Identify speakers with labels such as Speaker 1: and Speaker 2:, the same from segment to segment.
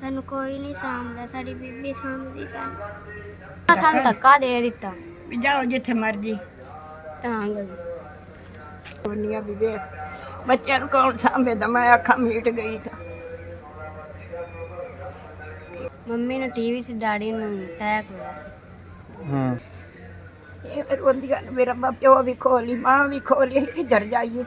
Speaker 1: ਸਾਨੂੰ ਕੋਈ ਨਹੀਂ ਸਾਂਭਦਾ ਸਾਡੀ ਬੀਬੀ ਸਾਂਭਦੀ ਸਾਨੂੰ। ਸਾਨੂੰ ਧੱਕਾ ਦੇ ਦਿੱਤਾ।
Speaker 2: ਵੀ ਜਾਓ ਜਿੱਥੇ ਮਰਜ਼ੀ।
Speaker 1: ਤਾਂ ਗਈ
Speaker 2: ਦੁਨੀਆ ਵੀ ਵੇਖ ਬੱਚਿਆਂ ਨੂੰ ਕੌਣ ਸਾਂਭੇਦਾ? ਮੈਂ ਅੱਖਾਂ ਮੀਟ ਗਈ ਤਾਂ।
Speaker 1: ਮੰਮੀ ਨੂੰ ਟੀਵੀ 'ਚ ਡੈਡੀ ਨੂੰ ਅਟੈਕ ਹੋਇਆ ਸੀ।
Speaker 3: ਹੂੰ।
Speaker 2: ਇਹ ਰੋਂਦੀਆਂ ਨੇ, ਮੇਰਾ ਬਾਪ ਪਿਓ ਵੀ ਖੋਲੀ ਮਾਂ ਵੀ ਖੋਲੀ ਕਿੱਧਰ ਜਾਈਏ।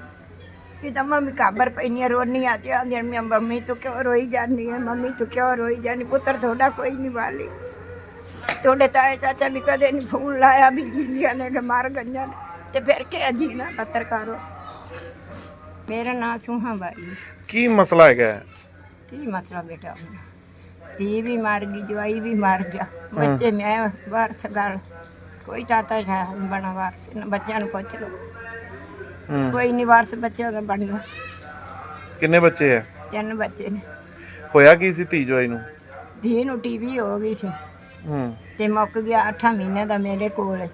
Speaker 2: ਕਿ ਤਾਂ ਮੰਮੀ ਕਾਬਰ ਪੈਣੀਆਂ ਰੋਣੀਆਂ ਤੇ ਆਂਦੀਆਂ ਮੈਂ ਮੰਮੀ ਤੂੰ ਕਿਉਂ ਰੋਈ ਜਾਂਦੀ ਹੈ ਮੰਮੀ ਤੂੰ ਕਿਉਂ ਰੋਈ ਜਾਂਦੀ? ਪੁੱਤਰ ਤੁਹਾਡਾ ਕੋਈ ਨਹੀਂ ਵਾਲੀ। ਤੁਹਾਡੇ ਤਾਏ ਚਾਚਾ ਵੀ ਕਦੇ ਨਹੀਂ ਫੋਨ ਲਾਇਆ ਵੀ ਜੀਆਂ ਨੇ ਮਰ ਨੇ। ਤੇ ਫਿਰ ਕੀ ਅਜੀਨਾ ਪੱਤਰਕਾਰੋ। ਮੇਰਾ ਨਾਂ ਸੁਹਾ ਬਾਈ।
Speaker 3: ਕੀ ਮਸਲਾ ਹੈਗਾ? ਹੈ?
Speaker 2: ਕੀ ਮਸਲਾ ਬੇਟਾ? ਧੀ ਵੀ ਮਰ ਗਈ ਜਵਾਈ ਵੀ ਮਰ ਗਿਆ। ਬੱਚੇ ਮੈਂ ਵਾਰਸ ਗੱਲ ਕੋਈ ਚਾਹਤਾ ਹੈ ਬਣਾ ਵਾਰਸ ਨਾ ਬੱਚਿਆਂ ਨੂੰ ਪੁੱਛ ਲਓ।
Speaker 3: ਹੂੰ
Speaker 2: ਕੋਈ ਨਹੀਂ ਵਾਰਸ ਬੱਚਿਆਂ ਦਾ ਬਣਦਾ
Speaker 3: ਕਿੰਨੇ ਬੱਚੇ ਹੈ
Speaker 2: ਤਿੰਨ ਬੱਚੇ ਨੇ।
Speaker 3: ਹੋਇਆ ਕੀ ਸੀ ਧੀ ਜਵਾਈ ਨੂੰ?
Speaker 2: ਧੀ ਨੂੰ ਟੀਵੀ ਹੋ ਗਈ ਸੀ।
Speaker 3: ਹੂੰ।
Speaker 2: ਤੇ ਮੁੱਕ ਗਿਆ 8 ਮਹੀਨੇ ਦਾ ਮੇਰੇ ਕੋਲ।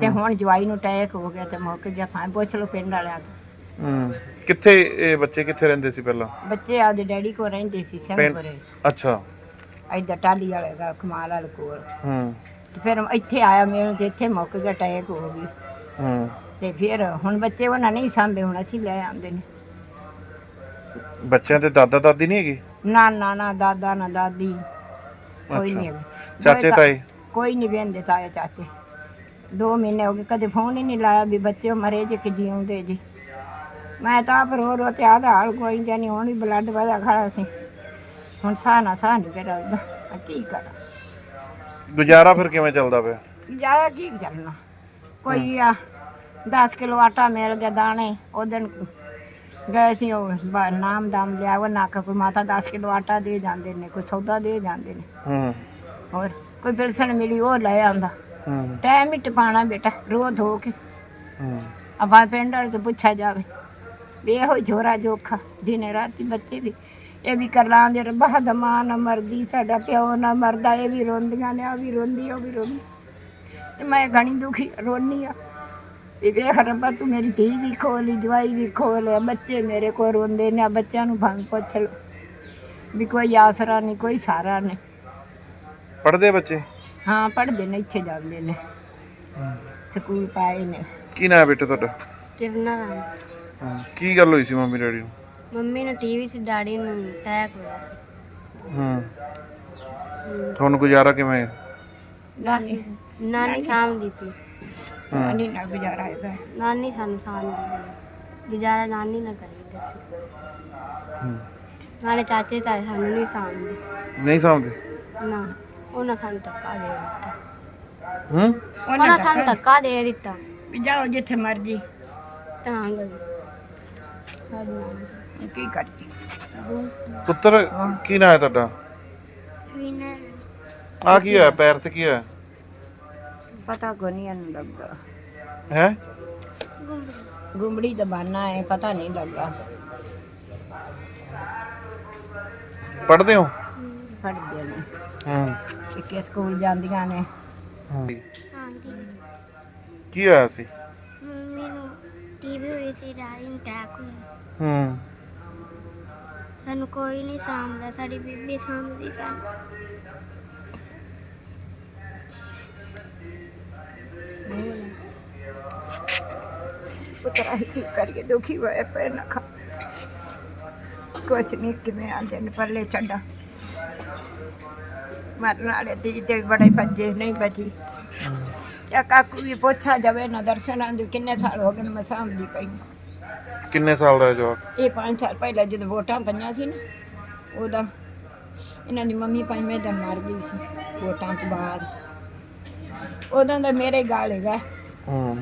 Speaker 2: ਤੇ ਹੁਣ ਜਵਾਈ ਨੂੰ ਅਟੈਕ ਹੋ ਗਿਆ ਤੇ ਮੁੱਕ ਗਿਆ ਤਾਂ ਪੁੱਛ ਲਓ ਪਿੰਡ ਵਾਲਿਆਂ ਤੋਂ।
Speaker 3: ਹੂੰ। ਕਿੱਥੇ ਇਹ ਬੱਚੇ ਕਿੱਥੇ ਰਹਿੰਦੇ ਸੀ ਪਹਿਲਾਂ?
Speaker 2: ਬੱਚੇ ਆਪਦੇ ਡੈਡੀ ਕੋਲ ਰਹਿੰਦੇ ਸੀ
Speaker 3: ਪਿੰਡ
Speaker 2: ਸ਼ੰਕਰੇ
Speaker 3: ਅੱਛਾ।
Speaker 2: ਇੱਧਰ ਟਾਲੀ ਵਾਲੇ ਦਾ ਕਮਾਲ ਵਾਲੇ ਕੋਲ।
Speaker 3: ਹੂੰ।
Speaker 2: ਤੇ ਫਿਰ ਇੱਥੇ ਆਇਆ ਮੇਰੇ ਤੇ ਇੱਥੇ ਮੁੱਕ ਗਿਆ ਅਟੈਕ ਹੋ ਗਈ।
Speaker 3: ਹੂੰ।
Speaker 2: ਤੇ ਫਿਰ ਹੁਣ ਬੱਚੇ ਉਹਨਾਂ ਨਹੀਂ ਸਾਂਭੇ ਹੁਣ ਅਸੀਂ ਲੈ ਆਉਂਦੇ ਨੇ।
Speaker 3: ਬੱਚਿਆਂ ਦੇ ਦਾਦਾ ਦਾਦੀ ਨਹੀਂ ਹੈਗੇ?
Speaker 2: ਨਾ ਨਾ ਨਾ ਦਾਦਾ ਨਾ ਦਾਦੀ ਕੋਈ। ਨਹੀਂ ਹੈਗੇ।
Speaker 3: ਚਾਚੇ
Speaker 2: ਦੋਏ
Speaker 3: ਤਾਏ?
Speaker 2: ਕੋਈ ਨਹੀਂ ਵੇਂਦੇ ਤਾਏ ਚਾਚੇ। ਦੋ ਮਹੀਨੇ ਹੋ ਗਏ ਕਦੇ ਫੋਨ ਹੀ ਨਹੀਂ ਲਾਇਆ ਵੀ ਬੱਚੇ ਮਰੇ ਜੇ ਕਿ ਜਿਉਂਦੇ ਜੀ। ਮੈਂ ਤਾਂ ਆਪ ਰੋ ਰੋ ਤੇ ਆਦਾ ਹਾਲ ਕੋਈ ਜਾਨੀ ਹੁਣ ਵੀ ਬਲੱਡ ਵਧਾ ਖੜਾ ਸੀ। ਹੁਣ ਸਾਹ ਨਾ ਸਾਹ ਨਹੀਂ ਫਿਰ ਆਉਂਦਾ। ਆ ਕੀ ਕਰਾਂ?
Speaker 3: ਗੁਜ਼ਾਰਾ ਫਿਰ ਕਿਵੇਂ ਚੱਲਦਾ ਪਿਆ?
Speaker 2: ਜਾਇਆ ਕੀ ਕਰਨਾ? ਕੋਈ ਆ 10 ਕਿਲੋ ਆਟਾ ਮਿਲ ਗਿਆ ਦਾਣੇ ਉਹ ਦਿਨ ਗਏ ਸੀ ਉਹ ਬ- ਨਾਮ ਦਾਮ ਲਿਆ ਉਹ ਨਾ ਕੋਈ ਮਾਤਾ 10 ਕਿਲੋ ਆਟਾ ਦੇ ਜਾਂਦੇ ਨੇ ਕੋਈ ਸੌਦਾ ਦੇ ਜਾਂਦੇ ਨੇ।
Speaker 3: ਹੂੰ।
Speaker 2: ਹੋਰ ਕੋਈ ਪਿਲਸਣ ਮਿਲੀ ਉਹ ਲੈ ਆਂਦਾ
Speaker 3: ਹੂੰ।
Speaker 2: ਟਾਈਮ ਹੀ ਟਪਾਣਾ ਬੇਟਾ ਰੋਜ਼ ਹੋ ਕੇ।
Speaker 3: ਹੂੰ।
Speaker 2: ਆਪਾਂ ਪਿੰਡ ਵਾਲੇ ਤੋਂ ਪੁੱਛਿਆ ਜਾਵੇ ਵੀ ਇਹੋ ਜੋਰਾ ਜੋਖਾ ਦਿਨੇ ਰਾਤੀ ਬੱਚੇ ਵੀ ਇਹ ਵੀ ਕਰ ਲਾਂਦੇ ਰੱਬਾ ਦਾ ਮਾਂ ਨਾ ਮਰਦੀ ਸਾਡਾ ਪਿਓ ਨਾ ਮਰਦਾ ਇਹ ਵੀ ਰੋਂਦੀਆਂ ਨੇ ਆ ਵੀ ਰੋਂਦੀ ਉਹ ਵੀ ਰੋਂਦੀ। ਤੇ ਮੈਂ ਘਣੀ ਦੁਖੀ ਰੋਨੀ ਆ। ਵੀ ਵੇਖ ਰੱਬਾ ਤੂੰ ਮੇਰੀ ਧੀ ਵੀ ਖੋਲੀ ਜਵਾਈ ਵੀ ਖੋਲ ਬੱਚੇ ਮੇਰੇ ਕੋਲ ਰੋਂਦੇ ਨੇ ਬੱਚਿਆਂ ਨੂੰ ਭੰਗ ਪੁੱਛ ਲਓ। ਵੀ ਕੋਈ ਆਸਰਾ ਨਹੀਂ ਕੋਈ ਸਹਾਰਾ ਨਹੀਂ।
Speaker 3: ਪੜਦੇ ਬੱਚੇ?
Speaker 2: ਹਾਂ ਪੜ੍ਹਦੇ ਨੇ ਇੱਥੇ ਜਾਂਦੇ ਨੇ। ਸਕੂਲ ਪਾਏ ਨੇ।
Speaker 3: ਕੀ ਨਾਂ ਹੈ ਬੇਟੇ ਤੁਹਾਡਾ?
Speaker 1: ਕਿਰਨਾ ਰਾਣੀ
Speaker 3: ਹੂੰ। ਕੀ ਗੱਲ ਹੋਈ ਸੀ ਮੰਮੀ ਡੈਡੀ ਨੂੰ?
Speaker 1: ਮੰਮੀ ਨੂੰ ਟੀਵੀ 'ਚ ਡੈਡੀ ਨੂੰ ਅਟੈਕ ਹੋਇਆ ਸੀ।
Speaker 3: ਹੂੰ। ਹੁਣ ਗੁਜ਼ਾਰਾ ਕਿਵੇਂ
Speaker 2: ਨਾਨੀ
Speaker 1: ਨਾਨੀ ਸਾਂਭਦੀ ਪਈ।
Speaker 2: ਨਾਨੀ ਨਾਲ ਗੁਜ਼ਾਰਾ ਹੈਗਾ
Speaker 1: ਨਾਨੀ ਸਾਨੂੰ ਸਾਂਭਦੀ ਪਈ ਗੁਜ਼ਾਰਾ ਨਾਨੀ ਨਾ ਕਰੀ ਦੱਸੀ
Speaker 3: ਹੂੰ।
Speaker 1: ਨਾਲੇ ਚਾਚੇ ਤਾਏ ਸਾਨੂੰ ਨਹੀਂ ਸਾਂਭਦੇ
Speaker 3: ਨਹੀਂ ਸਮਝਦੇ
Speaker 1: ਨਾ ਉਹਨਾਂ ਸਾਨੂੰ ਧੱਕਾ ਦੇ ਦਿੱਤਾ।
Speaker 3: ਹੂੰ?
Speaker 1: ਉਹਨਾਂ ਸਾਨੂੰ ਧੱਕਾ? ਦੇ ਦਿੱਤਾ।
Speaker 2: ਵੀ ਜਾਓ ਜਿੱਥੇ ਮਰਜ਼ੀ।
Speaker 1: ਤਾਂ ਗਈ ਸਾਡੀ ਨਾਨੀ
Speaker 2: ਕੀ ਕਰੀਏ?
Speaker 3: ਪੁੱਤਰ ਕੀ ਨਾਂ ਹੈ ਤੁਹਾਡਾ?
Speaker 1: ਵੀਨਾ
Speaker 3: ਆ ਕੀ ਹੋਇਆ? ਪੈਰ ਤੇ ਕੀ ਹੋਇਆ?
Speaker 2: ਪਤਾ ਕੋ ਨਹੀਂ ਇਹਨੂੰ ਲੱਗਾ
Speaker 3: ਹੈ
Speaker 2: ਗੁੰਬੜੀ ਦਾ ਬਾਨਾ ਹੈ ਪਤਾ ਨਹੀਂ ਲੱਗਾ
Speaker 3: ਪੜਦੇ ਹੋ
Speaker 2: ਪੜਦੇ ਨੇ
Speaker 3: ਹੂੰ
Speaker 2: ਕਿ ਸਕੂਲ ਜਾਂਦੀਆਂ ਨੇ
Speaker 1: ਆਂਦੀ
Speaker 3: ਕੀ ਹੋਇਆ ਸੀ
Speaker 1: ਮੰਮੀ ਨੂੰ ਟੀਵੀ ਹੋਈ ਸੀ ਡੈਡੀ ਨੂੰ ਅਟੈਕ ਹੋਇਆ
Speaker 3: ਹੂੰ
Speaker 1: ਸਾਨੂੰ ਕੋਈ ਨਹੀਂ ਸਾਂਭਦਾ ਸਾਡੀ ਬੀਬੀ ਸਾਂਭਦੀ ਸਾਨੂੰ
Speaker 2: ਪੁੱਤਰਾ ਕੀ ਕਰੀਏ ਦੁਖੀ ਹੋਏ ਪਏ ਨਾ ਖਾ ਕੁਛ ਨਹੀਂ ਕਿਵੇਂ ਆਂਦੇ ਨੇ ਪੱਲੇ ਛੱਡਾ। ਮਰਨ ਵਾਲੇ ਦੀ ਤੇ ਬੜੇ ਭੱਜੇ ਨਹੀਂ ਬਚੀ ਜਾਂ ਕਾਕੂ ਵੀ ਪੁੱਛਾ ਜਾਵੇ ਨਾ ਦਰਸ਼ਨਾਂ ਦੇ ਕਿੰਨੇ ਸਾਲ ਹੋ ਗਏ ਨੇ ਮੈਂ ਸਾਂਭਦੀ ਪਈ ਹਾਂ।
Speaker 3: ਕਿੰਨੇ ਸਾਲ ਦਾ ਹੈ ਜਵਾਕ?
Speaker 2: ਇਹ 5 ਸਾਲ ਪਹਿਲਾਂ ਜਦੋਂ ਵੋਟਾਂ ਪਈਆਂ ਸੀ ਨਾ ਉਹਦਾ ਇਹਨਾਂ ਦੀ ਮੰਮੀ ਪੰਜਵੇਂ ਦਿਨ ਮਰ ਗਈ ਸੀ ਵੋਟਾਂ ਤੋਂ ਬਾਅਦ। ਉਦੋਂ ਦਾ ਮੇਰੇ ਗਾਲ ਹੈਗਾ।
Speaker 3: ਹੂੰ।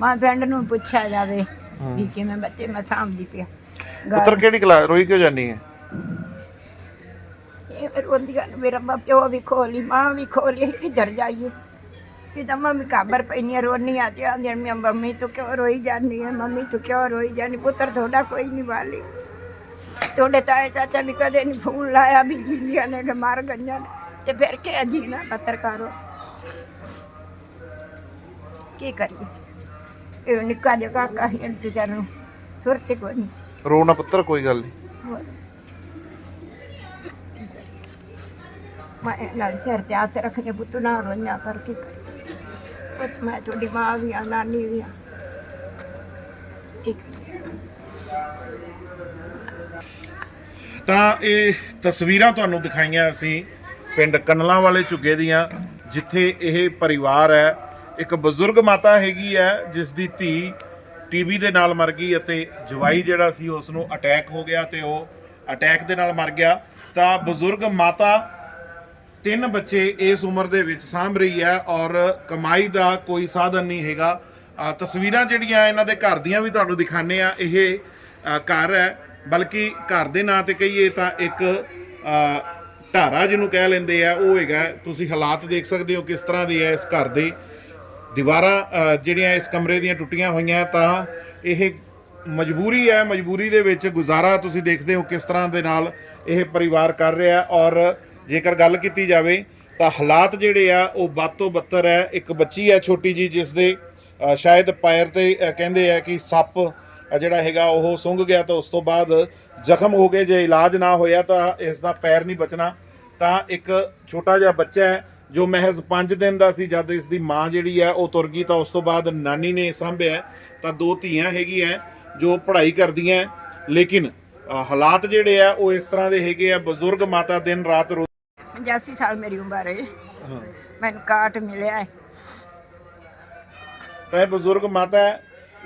Speaker 2: ਮਾਂ ਪਿੰਡ ਨੂੰ ਪੁੱਛਿਆ ਜਾਵੇ ਵੀ ਕਿਵੇਂ ਬੱਚੇ ਮੈਂ ਸਾਂਭਦੀ ਪਿਆ
Speaker 3: ਪੁੱਤਰ ਕਿਹੜੀ ਕਲਾਸ ਰੋਈ ਕਿਉਂ ਜਾਨੀ ਹੈ?
Speaker 2: ਇਹ ਰੋਂਦੀਆਂ ਨੇ ਮੇਰਾ ਬਾਪ ਪਿਓ ਵੀ ਖੋਲੀ ਮਾਂ ਵੀ ਖੋਲੀ ਕਿੱਧਰ ਜਾਈਏ? ਕਿ ਤਾਂ ਮੰਮੀ ਕਾਬਰ ਪੈਣੀਆਂ ਰੋਣੀਆਂ ਤੇ ਆਂਦੀਆਂ ਮੈਂ ਮੰਮੀ ਤੂੰ ਕਿਉਂ ਰੋਈ ਜਾਂਦੀ ਹੈ? ਮੰਮੀ ਤੂੰ ਕਿਉਂ ਰੋਈ ਜਾਂਦੀ ਪੁੱਤਰ ਤੁਹਾਡਾ ਕੋਈ ਨਹੀਂ ਵਾਲੀ। ਤੁਹਾਡੇ ਤਾਏ ਚਾਚਾ ਵੀ ਕਦੇ ਨਹੀਂ ਫੋਨ ਲਾਇਆ ਵੀ ਜੀਆਂ ਨੇ ਕਿ ਮਰ ਗਈਆਂ ਨੇ। ਤੇ ਫਿਰ ਕੀ ਅਜੀਨਾ ਪੱਤਰਕਾਰੋ। ਕੀ ਕਰੀਏ? ਇਹ ਨਿੱਕਾ ਜਿਹਾ ਕਾਕਾ ਹੀ ਇੰਤਜ਼ਾਰ ਨੂੰ ਸੁਰਤ ਕੋਈ ਨਹੀਂ
Speaker 3: ਰੋ ਨਾ ਪੁੱਤਰ ਕੋਈ ਗੱਲ ਨਹੀਂ
Speaker 2: ਹੋਰ। ਮੈਂ ਨਾਲ ਸਿਰ ਤੇ ਹੱਥ ਰੱਖਨੇ ਪੁੱਤ ਨਾ ਰੋਣਾ ਕਰਕੇ ਪੁੱਤ ਮੈਂ ਤੁਹਾਡੀ ਮਾਂ ਵੀ ਆ ਨਾਨੀ ਵੀ ਆ
Speaker 3: ਤਾਂ ਇਹ ਤਸਵੀਰਾਂ ਤੁਹਾਨੂੰ ਦਿਖਾਈਆਂ ਅਸੀਂ ਪਿੰਡ ਕੰਨਲਾਂ ਵਾਲੇ ਝੁੱਗੇ ਦੀਆਂ ਜਿੱਥੇ ਇਹ ਪਰਿਵਾਰ ਹੈ। ਇੱਕ ਬਜ਼ੁਰਗ ਮਾਤਾ ਹੈਗੀ ਹੈ ਜਿਸ ਦੀ ਧੀ ਟੀਬੀ ਦੇ ਨਾਲ ਮਰ ਗਈ ਅਤੇ ਜਵਾਈ ਜਿਹੜਾ ਸੀ ਉਸ ਨੂੰ ਅਟੈਕ ਹੋ ਗਿਆ ਤੇ ਉਹ ਅਟੈਕ ਦੇ ਨਾਲ ਮਰ ਗਿਆ। ਤਾਂ ਬਜ਼ੁਰਗ ਮਾਤਾ ਤਿੰਨ ਬੱਚੇ ਇਸ ਉਮਰ ਦੇ ਵਿੱਚ ਸਾਂਭ ਰਹੀ ਹੈ ਔਰ ਕਮਾਈ ਦਾ ਕੋਈ ਸਾਧਨ ਨਹੀਂ ਹੈਗਾ। ਤਸਵੀਰਾਂ ਜਿਹੜੀਆਂ ਇਹਨਾਂ ਦੇ ਘਰ ਦੀਆਂ ਵੀ ਤੁਹਾਨੂੰ ਦਿਖਾਣੇ ਆ ਇਹ ਘਰ ਹੈ, ਬਲਕਿ ਘਰ ਦੇ ਨਾਂ ਤੇ ਕਹੀਏ ਤਾਂ ਇੱਕ ਢਾਰਾ ਜਿਹਨੂੰ ਕਹਿ ਲੈਂਦੇ ਆ, ਉਹ ਹੈਗਾ। ਤੁਸੀਂ ਹਾਲਾਤ ਦੇਖ ਸਕਦੇ ਹੋ ਕਿਸ ਤਰ੍ਹਾਂ ਦੇ ਆ ਇਸ ਘਰ ਦੇ। ਦੀਵਾਰਾਂ ਜਿਹੜੀਆਂ ਇਸ ਕਮਰੇ ਦੀਆਂ ਟੁੱਟੀਆਂ ਹੋਈਆਂ, ਤਾਂ ਇਹ ਮਜਬੂਰੀ ਹੈ, ਮਜਬੂਰੀ ਦੇ ਵਿੱਚ ਗੁਜ਼ਾਰਾ ਤੁਸੀਂ ਦੇਖਦੇ ਹੋ ਕਿਸ ਤਰ੍ਹਾਂ ਦੇ ਨਾਲ ਇਹ ਪਰਿਵਾਰ ਕਰ ਰਿਹਾ ਔਰ ਜੇਕਰ ਗੱਲ ਕੀਤੀ ਜਾਵੇ, ਤਾਂ ਹਾਲਾਤ ਜਿਹੜੇ ਆ, ਉਹ ਵੱਧ ਤੋਂ ਬੱਤਰ ਹੈ। ਇੱਕ ਬੱਚੀ ਹੈ ਛੋਟੀ ਜੀ ਜਿਸ ਦੇ ਸ਼ਾਇਦ ਪੈਰ ਤੇ ਕਹਿੰਦੇ ਆ ਕਿ ਸੱਪ ਜਿਹੜਾ ਹੈਗਾ, ਉਹ ਸੁੰਘ ਗਿਆ ਤਾਂ ਉਸ ਤੋਂ ਬਾਅਦ ਜ਼ਖਮ ਹੋ ਗਏ। ਜੇ ਇਲਾਜ ਨਾ ਹੋਇਆ ਤਾਂ ਇਸ ਦਾ ਪੈਰ ਨਹੀਂ ਬਚਣਾ। ਤਾਂ ਇੱਕ ਛੋਟਾ ਜਿਹਾ ਬੱਚਾ ਹੈ ਜੋ ਮਹਿਜ਼ 5 ਦਿਨ ਦਾ ਸੀ ਜਦ ਇਸ ਦੀ ਮਾਂ ਜਿਹੜੀ ਹੈ ਉਹ ਤੁਰ ਗਈ ਤਾਂ ਉਸ ਤੋਂ ਬਾਅਦ ਨਾਨੀ ਨੇ ਸਾਂਭਿਆ। ਤਾਂ ਦੋ ਧੀਆਂ ਹੈਗੀਆਂ ਜੋ ਪੜ੍ਹਾਈ ਕਰਦੀਆਂ ਲੇਕਿਨ ਹਾਲਾਤ ਜਿਹੜੇ ਆ ਉਹ ਇਸ ਤਰ੍ਹਾਂ ਦੇ ਹੈਗੇ ਆ ਬਜ਼ੁਰਗ ਮਾਤਾ ਦਿਨ ਰਾਤ ਰੋ
Speaker 2: 85 ਸਾਲ ਮੇਰੀ ਉਮਰ ਹੈ। ਮੈਨੂੰ ਕਾਟ ਮਿਲਿਆ ਹੈ।
Speaker 3: ਤਾਂ ਇਹ ਬਜ਼ੁਰਗ ਮਾਤਾ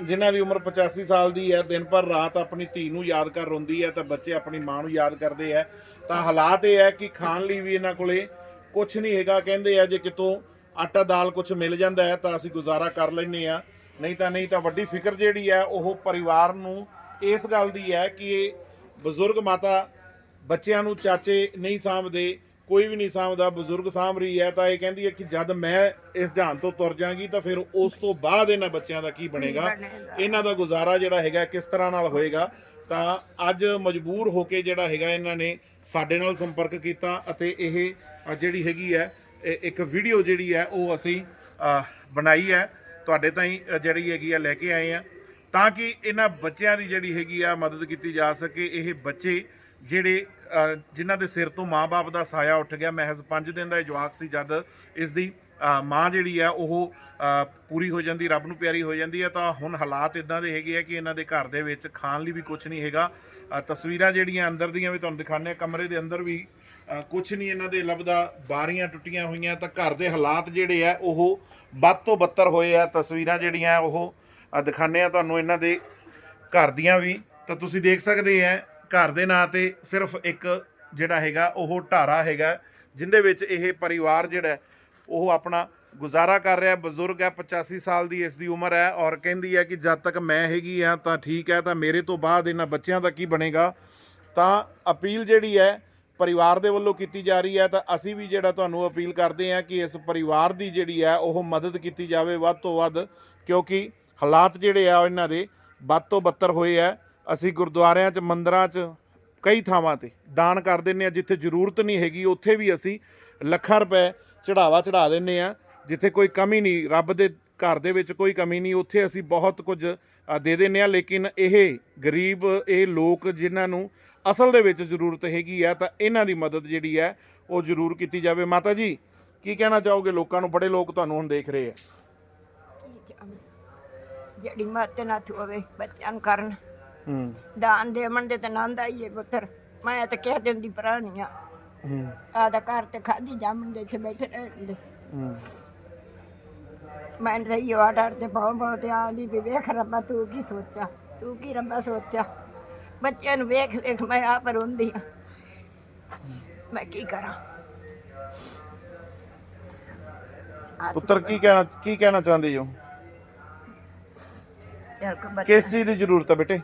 Speaker 3: ਜਿਨ੍ਹਾਂ ਦੀ ਉਮਰ 85 ਸਾਲ ਦੀ ਹੈ ਦਿਨ ਭਰ ਰਾਤ ਆਪਣੀ ਧੀ ਨੂੰ ਯਾਦ ਕਰ ਰੋਂਦੀ ਹੈ ਤਾਂ ਬੱਚੇ ਆਪਣੀ ਮਾਂ ਨੂੰ ਯਾਦ ਕਰਦੇ ਆ ਤਾਂ ਹਾਲਾਤ ਇਹ ਹੈ ਕਿ ਖਾਣ ਲਈ ਵੀ ਇਹਨਾਂ ਕੋਲੇ ਕੁਝ ਨਹੀਂ ਹੈਗਾ ਕਹਿੰਦੇ ਆ ਜੇ ਕਿਤੋਂ ਆਟਾ ਦਾਲ ਕੁਝ ਮਿਲ ਜਾਂਦਾ ਹੈ ਤਾਂ ਅਸੀਂ ਗੁਜ਼ਾਰਾ ਕਰ ਲੈਂਦੇ ਆ ਨਹੀਂ ਤਾਂ ਨਹੀਂ ਤਾਂ ਵੱਡੀ ਫਿਕਰ ਜਿਹੜੀ ਹੈ ਉਹ ਪਰਿਵਾਰ ਨੂੰ ਇਸ ਗੱਲ ਦੀ ਹੈ ਕਿ ਇਹ ਬਜ਼ੁਰਗ ਮਾਤਾ ਬੱਚਿਆਂ ਨੂੰ ਚਾਚੇ ਨਹੀਂ ਸਾਂਭਦੇ ਕੋਈ ਵੀ ਨਹੀਂ ਸਾਂਭਦਾ ਬਜ਼ੁਰਗ ਸਾਂਭ ਰਹੀ ਹੈ ਤਾਂ ਇਹ ਕਹਿੰਦੀ ਹੈ ਕਿ ਜਦ ਮੈਂ ਇਸ ਜਹਾਨ ਤੋਂ ਤੁਰ ਜਾਾਂਗੀ ਤਾਂ ਫਿਰ ਉਸ ਤੋਂ ਬਾਅਦ ਇਹਨਾਂ ਬੱਚਿਆਂ ਦਾ ਕੀ ਬਣੇਗਾ। ਇਹਨਾਂ ਦਾ ਗੁਜ਼ਾਰਾ ਜਿਹੜਾ ਹੈਗਾ ਕਿਸ ਤਰ੍ਹਾਂ ਨਾਲ ਹੋਏਗਾ? ਤਾਂ ਅੱਜ ਮਜਬੂਰ ਹੋ ਕੇ ਜਿਹੜਾ ਹੈਗਾ ਇਹਨਾਂ ਨੇ ਸਾਡੇ ਨਾਲ ਸੰਪਰਕ ਕੀਤਾ ਅਤੇ ਇਹ ਜਿਹੜੀ ਹੈਗੀ ਹੈ ਇੱਕ ਵੀਡੀਓ ਜਿਹੜੀ ਹੈ ਉਹ ਅਸੀਂ ਬਣਾਈ ਹੈ। ਤੁਹਾਡੇ ਤਾਈਂ ਜਿਹੜੀ ਹੈਗੀ ਆ ਲੈ ਕੇ ਆਏ ਆ ਤਾਂ ਕਿ ਇਹਨਾਂ ਬੱਚਿਆਂ ਦੀ ਜਿਹੜੀ ਹੈਗੀ ਆ ਮਦਦ ਕੀਤੀ ਜਾ ਸਕੇ। ਇਹ ਬੱਚੇ ਜਿਹੜੇ ਅ, ਜਿਨ੍ਹਾਂ ਦੇ ਸਿਰ ਤੋਂ ਮਾਪੇ ਦਾ ਸਾਇਆ ਉੱਠ ਗਿਆ ਮਹਿਜ਼ 5 ਦਿਨ ਦਾ ਇਹ ਜਵਾਕ ਸੀ ਜਦ ਇਸ ਦੀ ਮਾਂ ਜਿਹੜੀ ਆ ਉਹ ਪੂਰੀ ਹੋ ਜਾਂਦੀ ਰੱਬ ਨੂੰ ਪਿਆਰੀ ਹੋ ਜਾਂਦੀ ਹੈ ਤਾਂ ਹੁਣ ਹਾਲਾਤ ਇਦਾਂ ਦੇ ਹੈਗੇ ਆ ਕਿ ਇਹਨਾਂ ਦੇ ਘਰ ਦੇ ਵਿੱਚ ਖਾਣ ਲਈ ਵੀ ਕੁਝ ਨਹੀਂ ਹੈਗਾ। ਤਸਵੀਰਾਂ ਜਿਹੜੀਆਂ ਅੰਦਰ ਦੀਆਂ ਵੀ ਤੁਹਾਨੂੰ ਦਿਖਾਉਂਦੇ ਆ ਕਮਰੇ ਦੇ ਅੰਦਰ ਵੀ ਕੁਝ ਨਹੀਂ ਇਹਨਾਂ ਦੇ ਲੱਭਦਾ ਬਾਰੀਆਂ ਟੁੱਟੀਆਂ ਹੋਈਆਂ ਤਾਂ ਘਰ ਦੇ ਹਾਲਾਤ ਜਿਹੜੇ ਆ ਉਹ ਵੱਧ ਤੋਂ ਬੱਤਰ ਹੋਏ ਆ। ਤਸਵੀਰਾਂ ਜਿਹੜੀਆਂ ਉਹ ਅ, ਦਿਖਾਉਂਦੇ ਆ ਤੁਹਾਨੂੰ ਇਹਨਾਂ ਦੇ ਘਰ ਦੀਆਂ ਵੀ। ਤਾਂ ਤੁਸੀਂ ਦੇਖ ਸਕਦੇ ਆ ਘਰ ਦੇ ਨਾਂ ਤੇ ਸਿਰਫ ਇੱਕ ਜਿਹੜਾ ਹੈਗਾ ਉਹ ਢਾਰਾ ਹੈਗਾ ਜਿੰਦੇ ਵਿੱਚ ਇਹ ਪਰਿਵਾਰ ਜਿਹੜਾ ਉਹ ਆਪਣਾ ਗੁਜ਼ਾਰਾ ਕਰ ਰਿਹਾ, ਬਜ਼ੁਰਗ ਹੈ 85 ਸਾਲ ਦੀ ਇਸ ਦੀ ਉਮਰ ਹੈ ਔਰ ਕਹਿੰਦੀ ਹੈ ਕਿ ਜਦ ਤੱਕ ਮੈਂ ਹੈਗੀ ਆ ਤਾਂ ਠੀਕ ਹੈ, ਤਾਂ ਮੇਰੇ ਤੋਂ ਬਾਅਦ ਇਹਨਾਂ ਬੱਚਿਆਂ ਦਾ ਕੀ ਬਣੇਗਾ? ਤਾਂ ਅਪੀਲ ਜਿਹੜੀ ਹੈ ਪਰਿਵਾਰ ਦੇ ਵੱਲੋਂ ਕੀਤੀ ਜਾ ਰਹੀ ਹੈ, ਤਾਂ ਅਸੀਂ ਵੀ ਜਿਹੜਾ ਤੁਹਾਨੂੰ ਅਪੀਲ ਕਰਦੇ ਹਾਂ ਕਿ ਇਸ ਪਰਿਵਾਰ ਦੀ ਜਿਹੜੀ ਹੈ, ਉਹ ਮਦਦ ਕੀਤੀ ਜਾਵੇ ਵੱਧ ਤੋਂ ਵੱਧ, ਕਿਉਂਕਿ ਹਾਲਾਤ ਜਿਹੜੇ ਆ ਇਹਨਾਂ ਦੇ ਵੱਧ ਤੋਂ ਬੱਤਰ ਹੋਏ ਆ ਅਸੀਂ ਗੁਰਦੁਆਰਿਆਂ 'ਚ, ਮੰਦਰਾਂ 'ਚ, ਕਈ ਥਾਵਾਂ ਤੇ ਦਾਨ ਕਰ ਦਿੰਨੇ ਆ ਜਿੱਥੇ ਜ਼ਰੂਰਤ ਨਹੀਂ ਹੈਗੀ, ਉੱਥੇ ਵੀ ਅਸੀਂ ਲੱਖਾਂ ਰੁਪਏ ਚੜਾਵਾ ਚੜਾ ਦਿੰਨੇ ਆ ਜਿੱਥੇ ਕੋਈ ਕਮੀ ਨਹੀਂ ਰੱਬ ਦੇ ਘਰ ਦੇ ਵਿੱਚ ਕੋਈ ਕਮੀ ਨਹੀਂ ਉੱਥੇ ਅਸੀਂ ਬਹੁਤ ਕੁਝ ਦੇ ਦਿੰਨੇ ਆ ਲੇਕਿਨ ਇਹ ਗਰੀਬ ਇਹ ਲੋਕ ਜਿਨ੍ਹਾਂ ਨੂੰ ਅਸਲ ਦੇ ਵਿੱਚ ਜ਼ਰੂਰਤ ਹੈਗੀ ਆ ਤਾਂ ਇਹਨਾਂ ਦੀ ਮਦਦ ਜਿਹੜੀ ਹੈ ਉਹ ਜ਼ਰੂਰ ਕੀਤੀ ਜਾਵੇ। ਮਾਤਾ ਜੀ ਕੀ ਕਹਿਣਾ ਚਾਹੋਗੇ? ਲੋਕਾਂ ਨੂੰ ਬੜੇ ਲੋਕ ਤੁਹਾਨੂੰ ਹੁਣ ਦੇਖ ਰਹੇ ਆ।
Speaker 2: ਜਿਹੜੀ ਮੱਤ ਨਾ ਹੋਵੇ ਬੱਚਿਆਂ ਨੂੰ ਕਰਨ।
Speaker 3: ਹੂੰ।
Speaker 2: ਦਾਨ ਦੇਵਣ ਦੇ ਤੇ ਨੰਦ ਆਈਏ ਪੁੱਤਰ। ਮੈਂ ਤਾਂ ਕਹਿ ਦਿੰਦੀ ਭਰਾਣੀ ਆ।
Speaker 3: ਹੂੰ।
Speaker 2: ਆਦਾ ਘਰ ਤੇ ਖਾਦੀ ਜਾਮਣ ਦੇ ਇੱਥੇ ਬੈਠੇ ਰਹਿਣ ਦੇ।
Speaker 3: ਹੂੰ।
Speaker 2: ਮੈਂ ਤਾਂ ਇਹ ਆਡਰ ਤੇ ਬਹੁਤ ਬਹੁਤ ਆਂਦੀ ਵੀ ਵੇਖ ਰੱਬਾ ਤੂੰ ਕੀ ਸੋਚਿਆ? ਤੂੰ ਕੀ ਰੱਬਾ ਸੋਚਿਆ? ਬੱਚਿਆਂ ਨੂੰ ਵੇਖ ਵੇਖ ਮੈਂ ਆਪ ਰੋਂਦੀ ਆ। ਮੈਂ ਕੀ ਕਰਾਂ?
Speaker 3: ਪੁੱਤਰ ਕੀ ਕਹਿਣਾ ਕੀ ਕਹਿਣਾ ਚਾਹੁੰਦੇ ਹੋ?
Speaker 2: ਯਾਰ ਕੋ ਬੱਚੇ
Speaker 3: ਕਿਸ ਚੀਜ਼ ਦੀ ਜ਼ਰੂਰਤ ਹੈ ਬੇਟੇ?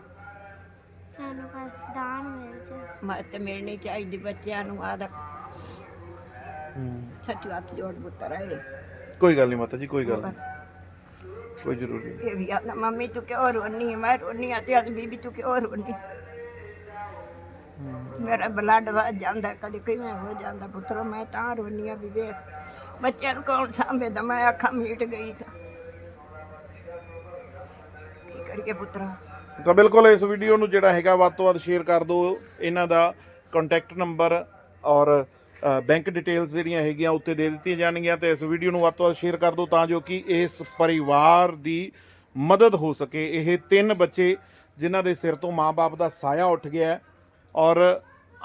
Speaker 1: ਸਾਨੂੰ ਬਸ ਦਾਨ ਮਿਲ ਜਾ।
Speaker 2: ਮੈਂ ਤੇ ਮਿਲਣੀ ਚਾਹੀਦੀ ਬੱਚਿਆਂ ਨੂੰ ਆਦਾ ਸੱਚੀ ਹੱਥ ਜੋੜ ਪੁੱਤਰ ਹੈ
Speaker 3: ਕੋਈ ਗੱਲ ਨਹੀਂ ਮਾਤਾ ਜੀ ਕੋਈ ਗੱਲ ਨਹੀਂ। ਕੋਈ ਜ਼ਰੂਰੀ ਨਹੀਂ।
Speaker 2: ਇਹ ਵੀ ਆਂਦਾ ਮੰਮੀ ਤੂੰ ਕਿਉਂ ਰੋਣੀ ਮੈਂ ਰੋਣੀ ਆ ਤੇ ਆਂਦੀ ਬੀਬੀ ਤੂੰ ਕਿਉਂ ਰੋਣੀ ਮੇਰਾ ਬਲੱਡ ਵੱਧ ਜਾਂਦਾ ਕਦੇ ਕਿਵੇਂ ਹੋ ਜਾਂਦਾ ਪੁੱਤਰੋ ਮੈਂ ਤਾਂ ਰੋਣੀ ਆ ਵੀ ਵੇਖ ਬੱਚਿਆਂ ਨੂੰ ਕੌਣ ਸਾਂਭੇਦਾ? ਮੈਂ ਅੱਖਾਂ ਮੀਟ ਗਈ ਤਾਂ। ਕੀ ਕਰੀਏ ਪੁੱਤਰਾ?
Speaker 3: ਤਾਂ ਬਿਲਕੁਲ ਇਸ ਵੀਡੀਓ ਨੂੰ ਜਿਹੜਾ ਹੈਗਾ ਵੱਧ ਤੋਂ ਵੱਧ ਸ਼ੇਅਰ ਕਰ ਦਿਓ। ਇਹਨਾਂ ਦਾ ਕੰਟੈਕਟ ਨੰਬਰ ਔਰ ਬੈਂਕ ਡਿਟੇਲਸ ਜਿਹੜੀਆਂ ਹੈਗੀਆਂ ਉੱਤੇ ਦੇ ਦਿੱਤੀਆਂ ਜਾਣਗੀਆਂ ਤੇ ਇਸ ਵੀਡੀਓ ਨੂੰ ਵੱਧ ਤੋਂ ਵੱਧ ਸ਼ੇਅਰ ਕਰ ਦਿਓ ਤਾਂ ਜੋ ਕਿ ਇਸ ਪਰਿਵਾਰ ਦੀ ਮਦਦ ਹੋ ਸਕੇ। ਇਹ ਤਿੰਨ ਬੱਚੇ ਜਿਨ੍ਹਾਂ ਦੇ ਸਿਰ ਤੋਂ ਮਾਪੇ ਦਾ ਸਾਇਆ ਉੱਠ ਗਿਆ ਔਰ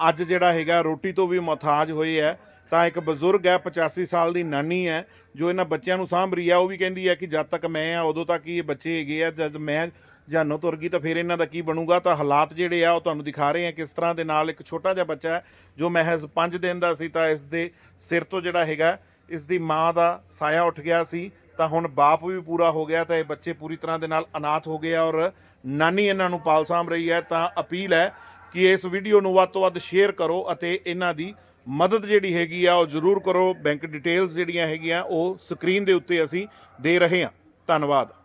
Speaker 3: ਅੱਜ ਜਿਹੜਾ ਹੈਗਾ ਰੋਟੀ ਤੋਂ ਵੀ ਮੁਹਤਾਜ ਹੋਏ ਹੈ। ਤਾਂ ਇੱਕ ਬਜ਼ੁਰਗ ਹੈ 85 ਸਾਲ ਦੀ ਨਾਨੀ ਹੈ, ਜੋ ਇਹਨਾਂ ਬੱਚਿਆਂ ਨੂੰ ਸਾਂਭ ਰਹੀ ਹੈ। ਉਹ ਵੀ ਕਹਿੰਦੀ ਹੈ ਕਿ ਜਦ ਤੱਕ ਮੈਂ ਆ, ਉਦੋਂ ਤੱਕ ਹੀ ਇਹ ਬੱਚੇ ਹੈਗੇ ਆ। ਜਦ ਮੈਂ ਜਾਨੋਂ ਤੁਰ ਗਈ ਤਾਂ ਫਿਰ ਇਹਨਾਂ ਦਾ ਕੀ ਬਣੂਗਾ? ਤਾਂ ਹਾਲਾਤ ਜਿਹੜੇ ਆ, ਉਹ ਤੁਹਾਨੂੰ ਦਿਖਾ ਰਹੇ ਆ ਕਿਸ ਤਰ੍ਹਾਂ ਦੇ ਨਾਲ ਇੱਕ ਛੋਟਾ ਜਿਹਾ ਬੱਚਾ ਜੋ ਮਹਿਜ਼ 5 ਦਿਨ ਦਾ ਸੀ ਤਾਂ ਇਸ ਦੇ ਸਿਰ ਤੋਂ ਜਿਹੜਾ ਹੈਗਾ ਇਸ ਦੀ ਮਾਂ ਦਾ ਸਾਇਆ ਉੱਠ ਗਿਆ ਸੀ। ਤਾਂ ਹੁਣ ਬਾਪ ਵੀ ਪੂਰਾ ਹੋ ਗਿਆ, ਤਾਂ ਇਹ ਬੱਚੇ ਪੂਰੀ ਤਰ੍ਹਾਂ ਦੇ ਨਾਲ ਅਨਾਥ ਹੋ ਗਏ ਆ ਔਰ ਨਾਨੀ ਇਹਨਾਂ ਨੂੰ ਪਾਲ ਸਾਂਭ ਰਹੀ ਹੈ। ਤਾਂ ਅਪੀਲ ਹੈ ਕਿ ਇਸ ਵੀਡੀਓ ਨੂੰ ਵੱਧ ਤੋਂ ਵੱਧ ਸ਼ੇਅਰ ਕਰੋ ਅਤੇ ਇਹਨਾਂ ਦੀ ਮਦਦ ਜਿਹੜੀ ਹੈਗੀ ਆ, ਉਹ ਜ਼ਰੂਰ ਕਰੋ। ਬੈਂਕ ਡਿਟੇਲਸ ਜਿਹੜੀਆਂ ਹੈਗੀਆਂ, ਉਹ ਸਕਰੀਨ ਦੇ ਉੱਤੇ ਅਸੀਂ ਦੇ ਰਹੇ ਹਾਂ। ਧੰਨਵਾਦ।